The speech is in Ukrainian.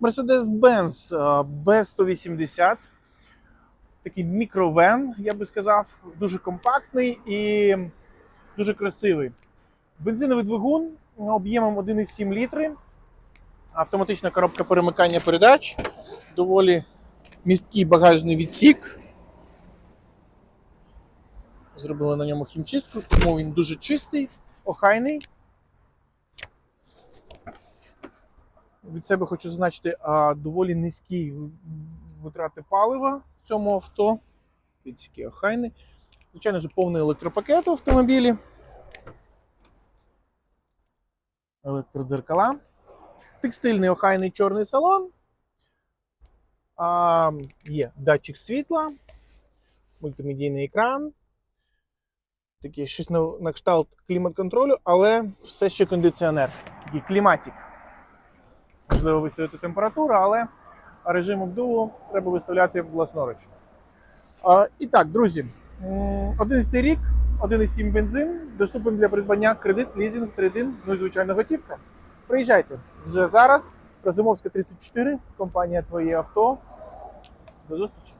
Mercedes-Benz B180. Такий мікровен, я би сказав, дуже компактний і дуже красивий. Бензиновий двигун об'ємом 1,7 літри. Автоматична коробка перемикання передач. Доволі місткий багажний відсік. Зробили на ньому хімчистку, тому він дуже чистий, охайний. Від себе хочу зазначити а, доволі низькі витрати палива в цьому авто. Відсіки охайний. Звичайно ж, повний електропакет в автомобілі. Електродзеркала. Текстильний охайний чорний салон. А, є датчик світла, мультимедійний екран. Такий щось на, на кшталт клімат-контролю, але все ще кондиціонер. Такий кліматик. Можливо виставити температуру, але режим обдуву треба виставляти власноруч. І так, друзі, м, 11 рік, 1,7 бензин, доступен для придбання кредит, лізинг, трейдин, ну і звичайно готівка. Приїжджайте вже зараз. Розумовська 34, компанія Твоє авто. До зустрічі!